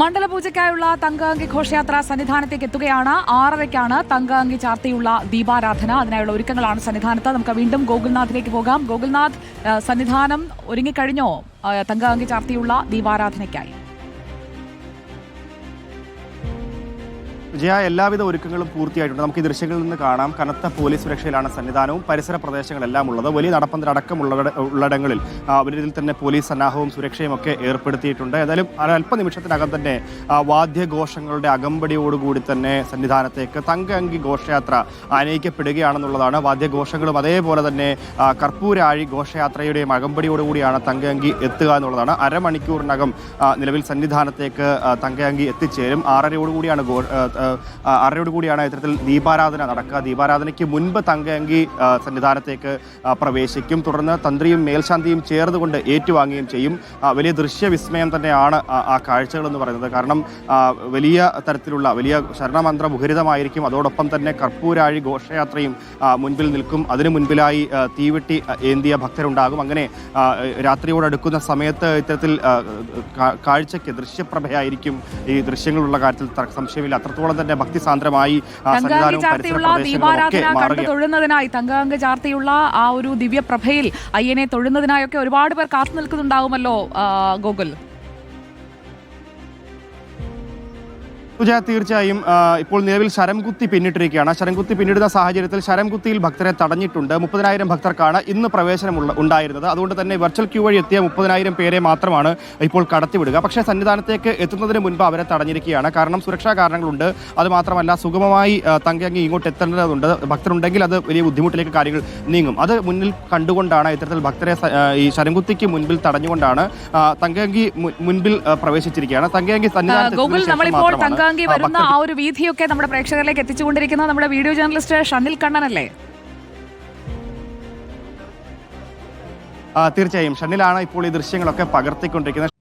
മണ്ഡലപൂജയ്ക്കായുള്ള തങ്കഅങ്കി ഘോഷയാത്ര സന്നിധാനത്തേക്ക് എത്തുകയാണ്. ആറരയ്ക്കാണ് തങ്കഅങ്കി ചാർത്തിയുള്ള ദീപാരാധന. അതിനായുള്ള ഒരുക്കങ്ങളാണ് സന്നിധാനത്ത്. നമുക്ക് വീണ്ടും ഗോകുൽനാഥിലേക്ക് പോകാം. ഗോകുൽനാഥ് സന്നിധാനം ഒരുങ്ങിക്കഴിഞ്ഞോ തങ്കഅങ്കി ചാർത്തിയുള്ള ദീപാരാധനയ്ക്കായി? വിജയ എല്ലാവിധ ഒരുക്കങ്ങളും പൂർത്തിയായിട്ടുണ്ട്. നമുക്ക് ഈ ദൃശ്യങ്ങളിൽ നിന്ന് കാണാം. കനത്ത പോലീസ് സുരക്ഷയിലാണ് സന്നിധാനവും. പരിസര പ്രദേശങ്ങളെല്ലാം ഉള്ളത്. വലിയ നടപ്പന്തലടക്കമുള്ള ഉള്ളടങ്ങളിൽ അവരിൽ തന്നെ പോലീസ് സന്നാഹവും സുരക്ഷയും ഒക്കെ ഏർപ്പെടുത്തിയിട്ടുണ്ട്. ഏതായാലും അല്പ അല്പനിമിഷത്തിനകം തന്നെ വാദ്യഘോഷങ്ങളുടെ അകമ്പടിയോടുകൂടി തന്നെ സന്നിധാനത്തേക്ക് തങ്ക അങ്കി ഘോഷയാത്ര അനയിക്കപ്പെടുകയാണെന്നുള്ളതാണ് വാദ്യഘോഷങ്ങളും. അതേപോലെ തന്നെ കർപ്പൂരാഴി ഘോഷയാത്രയുടെയും അകമ്പടിയോടുകൂടിയാണ് തങ്കഅങ്കി എത്തുക എന്നുള്ളതാണ്. അരമണിക്കൂറിനകം നിലവിൽ സന്നിധാനത്തേക്ക് തങ്കഅങ്കി എത്തിച്ചേരും. ആറരയോടുകൂടിയാണ് ഗോ ആറരയോടുകൂടിയാണ് ഇത്തരത്തിൽ ദീപാരാധന നടക്കുക. ദീപാരാധനയ്ക്ക് മുൻപ് തങ്കയങ്കി സന്നിധാനത്തേക്ക് പ്രവേശിക്കും. തുടർന്ന് തന്ത്രിയും മേൽശാന്തിയും ചേർന്നുകൊണ്ട് ഏറ്റുവാങ്ങുകയും ചെയ്യും. വലിയ ദൃശ്യവിസ്മയം തന്നെയാണ് ആ- കാഴ്ചകൾ എന്ന് പറയുന്നത്. കാരണം വലിയ തരത്തിലുള്ള വലിയ ശരണമന്ത്ര മുഖരിതമായിരിക്കും. അതോടൊപ്പം തന്നെ കർപ്പൂരാഴി ഘോഷയാത്രയും മുൻപിൽ നിൽക്കും. അതിനു മുൻപിലായി തീവെട്ടി ഏന്തിയ ഭക്തരുണ്ടാകും. അങ്ങനെ രാത്രിയോടടുക്കുന്ന സമയത്ത് ഇത്തരത്തിൽ കാഴ്ചയ്ക്ക് ദൃശ്യപ്രഭയായിരിക്കും. ഈ ദൃശ്യങ്ങളുള്ള കാര്യത്തിൽ സംശയമില്ല. അത്രത്തോളം തന്നെ ഭക്തിസാന്ദ്രമായി ചാർത്തിയുള്ള പ്രദേശങ്ങളും ദീപാരാധന കണ്ടു തൊഴുന്നതിനായി തങ്കാംഗ ചാർത്തിയുള്ള ആ ഒരു ദിവ്യപ്രഭയിൽ അയ്യനെ തൊഴുന്നതിനായൊക്കെ ഒരുപാട് പേർ കാത്തു നിൽക്കുന്നുണ്ടാവുമല്ലോ ഗോകുൽ? സുജയ തീർച്ചയായും ഇപ്പോൾ നിലവിൽ ശരംകുത്തി പിന്നിട്ടിരിക്കുകയാണ്. ശരംകുത്തി പിന്നിടുന്ന സാഹചര്യത്തിൽ ശരംകുത്തിയിൽ ഭക്തരെ തടഞ്ഞിട്ടുണ്ട്. മുപ്പതിനായിരം ഭക്തർക്കാണ് ഇന്ന് പ്രവേശനമുള്ള ഉണ്ടായിരുന്നത്. അതുകൊണ്ട് തന്നെ വെർച്വൽ ക്യൂ വഴി എത്തിയ മുപ്പതിനായിരം പേരെ മാത്രമാണ് ഇപ്പോൾ കടത്തിവിടുക. പക്ഷേ സന്നിധാനത്തേക്ക് എത്തുന്നതിന് മുൻപ് അവരെ തടഞ്ഞിരിക്കുകയാണ്. കാരണം സുരക്ഷാ കാരണങ്ങളുണ്ട്. അത് മാത്രമല്ല സുഗമമായി തങ്കയങ്ങി ഇങ്ങോട്ട് എത്തേണ്ടതുണ്ട്. ഭക്തരുണ്ടെങ്കിൽ അത് വലിയ ബുദ്ധിമുട്ടിലേക്ക് കാര്യങ്ങൾ നീങ്ങും. അത് മുന്നിൽ കണ്ടുകൊണ്ടാണ് ഇത്തരത്തിൽ ഭക്തരെ ഈ ശരംകുത്തിക്ക് മുൻപിൽ തടഞ്ഞുകൊണ്ടാണ് തങ്കയങ്കി മുൻപിൽ പ്രവേശിച്ചിരിക്കുകയാണ്. തങ്കയങ്കി സന്നിധാനത്ത് ആ, വരുന്ന ആ ഒരു വീതിയൊക്കെ നമ്മുടെ പ്രേക്ഷകരിലേക്ക് എത്തിച്ചുകൊണ്ടിരിക്കുന്ന നമ്മുടെ വീഡിയോ ജേർണലിസ്റ്റ് ഷണിൽ കണ്ണനല്ലേ? തീർച്ചയായും ഷണ്ണിലാണ് ഇപ്പോൾ ഈ ദൃശ്യങ്ങളൊക്കെ പകർത്തിക്കൊണ്ടിരിക്കുന്നത്.